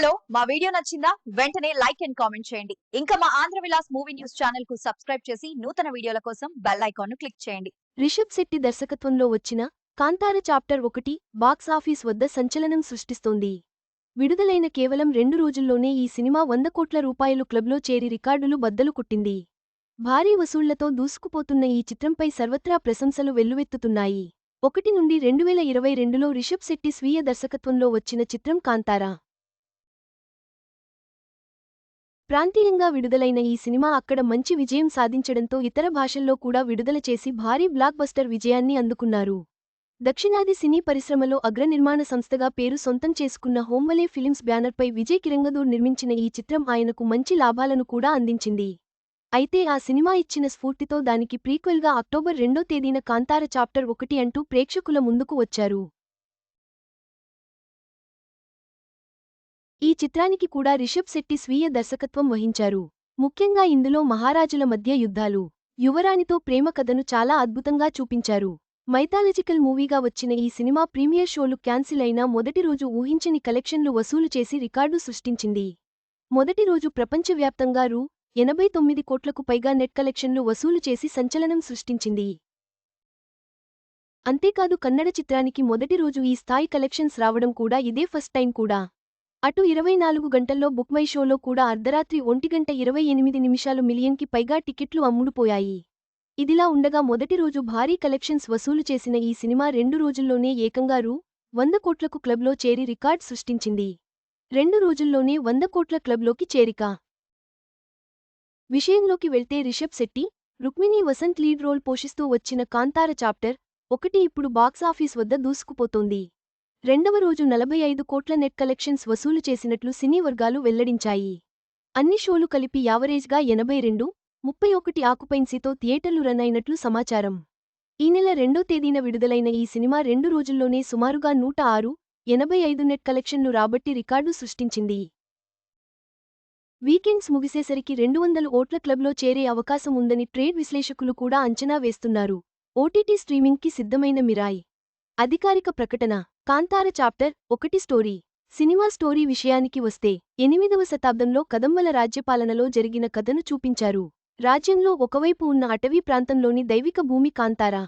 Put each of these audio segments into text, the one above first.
Hello మా video నచ్చిందా? వెంటనే లైక్ అండ్ కామెంట్ చేయండి. ఇంకా మా ఆంధ్ర విలాస్ మూవీ న్యూస్ ఛానల్కు సబ్స్క్రైబ్ చేసి నూతన వీడియోల కోసం బెల్ ఐకాన్ను క్లిక్ చేయండి. రిషబ్ శెట్టి దర్శకత్వంలో వచ్చిన కాంతార చాప్టర్ ఒకటి బాక్సాఫీస్ వద్ద సంచలనం సృష్టిస్తోంది. విడుదలైన కేవలం రెండు రోజుల్లోనే ఈ సినిమా వంద కోట్ల రూపాయలు క్లబ్లో చేరి రికార్డులు బద్దలు కొట్టింది. భారీ వసూళ్ళతో దూసుకుపోతున్న ఈ చిత్రంపై సర్వత్రా ప్రశంసలు వెల్లువెత్తుతున్నాయి. ఒకటి నుండి రెండు వేల ఇరవై రెండులో రిషబ్ శెట్టి స్వీయ దర్శకత్వంలో వచ్చిన చిత్రం కాంతారా. ప్రాంతీయంగా విడుదలైన ఈ సినిమా అక్కడ మంచి విజయం సాధించడంతో ఇతర భాషల్లో కూడా విడుదల చేసి భారీ బ్లాక్ బస్టర్ విజయాన్ని అందుకున్నారు. దక్షిణాది సినీ పరిశ్రమలో అగ్రనిర్మాణ సంస్థగా పేరు సొంతం చేసుకున్న హోంవలే ఫిలిమ్స్ బ్యానర్పై విజయ్ కిరంగదూర్ నిర్మించిన ఈ చిత్రం ఆయనకు మంచి లాభాలను కూడా అందించింది. అయితే ఆ సినిమా ఇచ్చిన స్ఫూర్తితో దానికి ప్రీక్వెల్గా అక్టోబర్ రెండో తేదీన కాంతార చాప్టర్ ఒకటి అంటూ ప్రేక్షకుల ముందుకు వచ్చారు. చిత్రానికి కూడా రిషబ్ శెట్టి స్వీయ దర్శకత్వం వహించారు. ముఖ్యంగా ఇందులో మహారాజుల మధ్య యుద్ధాలు యువరాణితో ప్రేమ కథను చాలా అద్భుతంగా చూపించారు. మైథాలజికల్ మూవీగా వచ్చిన ఈ సినిమా ప్రీమియర్ షోలు క్యాన్సిల్ అయినా మొదటి రోజు ఊహించని కలెక్షన్లు వసూలు చేసి రికార్డు సృష్టించింది. మొదటి రోజు ప్రపంచవ్యాప్తంగా రూ. ఎనభై తొమ్మిది కోట్లకు పైగా నెట్ కలెక్షన్లు వసూలు చేసి సంచలనం సృష్టించింది. అంతేకాదు కన్నడ చిత్రానికి మొదటి రోజు ఈ స్థాయి కలెక్షన్స్ రావడం కూడా ఇదే ఫస్ట్ టైం కూడా. అటు ఇరవై నాలుగు గంటల్లో బుక్మై షోలో కూడా అర్ధరాత్రి ఒంటిగంట ఇరవై ఎనిమిది నిమిషాలు మిలియన్కి పైగా టికెట్లు అమ్ముడుపోయాయి. ఇదిలా ఉండగా మొదటి రోజు భారీ కలెక్షన్స్ వసూలు చేసిన ఈ సినిమా రెండు రోజుల్లోనే ఏకంగా రూ. వంద కోట్లకు క్లబ్లో చేరి రికార్డ్ సృష్టించింది. రెండు రోజుల్లోనే వంద కోట్ల క్లబ్లోకి చేరిక. విషయంలోకి వెళ్తే రిషబ్ శెట్టి రుక్మిణి వసంత్ లీడ్ రోల్ పోషిస్తూ వచ్చిన కాంతార చాప్టర్ ఒకటి ఇప్పుడు బాక్సాఫీస్ వద్ద దూసుకుపోతోంది. రెండవ రోజు నలభై ఐదు కోట్ల నెట్ కలెక్షన్స్ వసూలు చేసినట్లు సినీ వర్గాలు వెల్లడించాయి. అన్ని షోలు కలిపి యావరేజ్గా ఎనభై రెండు ముప్పై ఒకటి ఆకుపైన్సీతో థియేటర్లు రన్ అయినట్లు సమాచారం. ఈ నెల రెండో తేదీన విడుదలైన ఈ సినిమా రెండు రోజుల్లోనే సుమారుగా నూట ఆరు ఎనభై ఐదు నెట్ కలెక్షన్లు రాబట్టి రికార్డు సృష్టించింది. వీకెండ్స్ ముగిసేసరికి రెండు వందల ఓట్ల క్లబ్లో చేరే అవకాశం ఉందని ట్రేడ్ విశ్లేషకులు కూడా అంచనా వేస్తున్నారు. ఓటీటీ స్ట్రీమింగ్కి సిద్ధమైన మిరాయ్. అధికారిక ప్రకటన కాంతార చాప్టర్ ఒకటి స్టోరీ. సినిమా స్టోరీ విషయానికి వస్తే ఎనిమిదవ శతాబ్దంలో కదంబల రాజ్యపాలనలో జరిగిన కథను చూపించారు. రాజ్యంలో ఒకవైపు ఉన్న అటవీ ప్రాంతంలోని దైవిక భూమి కాంతారా.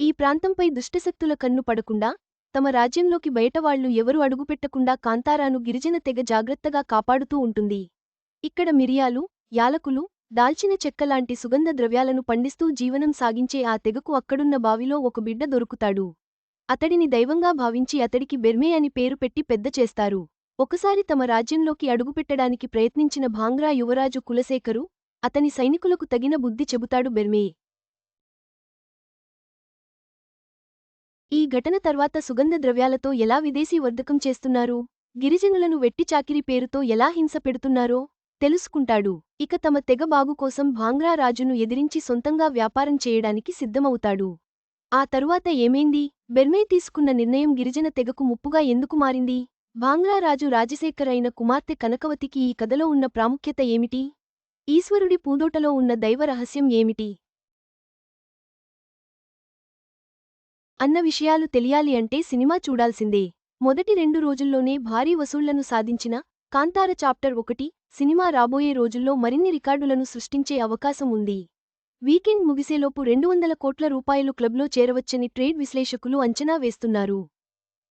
ఈ ప్రాంతంపై దుష్టశక్తుల కన్ను పడకుండా తమ రాజ్యంలోకి బయటవాళ్ళు ఎవరు అడుగుపెట్టకుండా కాంతారాను గిరిజన తెగ జాగ్రత్తగా కాపాడుతూ ఉంటుంది. ఇక్కడ మిరియాలు యాలకులు దాల్చిన చెక్కలాంటి సుగంధ ద్రవ్యాలను పండిస్తూ జీవనం సాగించే ఆ తెగకు అక్కడున్న బావిలో ఒక బిడ్డ దొరుకుతాడు. అతడిని దైవంగా భావించి అతడికి బెర్మే అని పేరు పెట్టి పెద్ద చేస్తారు. ఒకసారి తమ రాజ్యంలోకి అడుగుపెట్టడానికి ప్రయత్నించిన భాంగ్రా యువరాజు కులశేఖరు అతని సైనికులకు తగిన బుద్ధి చెబుతాడు బెర్మే. ఈ ఘటన తర్వాత సుగంధ ద్రవ్యాలతో ఎలా విదేశీ వర్ధకం చేస్తున్నారు? గిరిజనులను వెట్టి చాకిరి పేరుతో ఎలా హింస పెడుతున్నారో తెలుసుకుంటాడు. ఇక తమ తెగ బాగు కోసం భాంగ్రా రాజును ఎదిరించి సొంతంగా వ్యాపారం చేయడానికి సిద్ధమవుతాడు. ఆ తరువాత ఏమైంది? బెర్మే తీసుకున్న నిర్ణయం గిరిజన తెగకు ముప్పుగా ఎందుకు మారింది? భాంగ్రా రాజు రాజశేఖర్ అయిన కుమార్తె కనకవతికి ఈ కథలో ఉన్న ప్రాముఖ్యత ఏమిటి? ఈశ్వరుడి పూదోటలో ఉన్న దైవ రహస్యం ఏమిటి? అన్న విషయాలు తెలియాలి అంటే సినిమా చూడాల్సిందే. మొదటి రెండు రోజుల్లోనే భారీ వసూళ్ళను సాధించిన కాంతార చాప్టర్ ఒకటి సినిమా రాబోయే రోజుల్లో మరిన్ని రికార్డులను సృష్టించే అవకాశం ఉంది. వీకెండ్ ముగిసేలోపు రెండు వందల కోట్ల రూపాయలు క్లబ్లో చేరవచ్చని ట్రేడ్ విశ్లేషకులు అంచనా వేస్తున్నారు.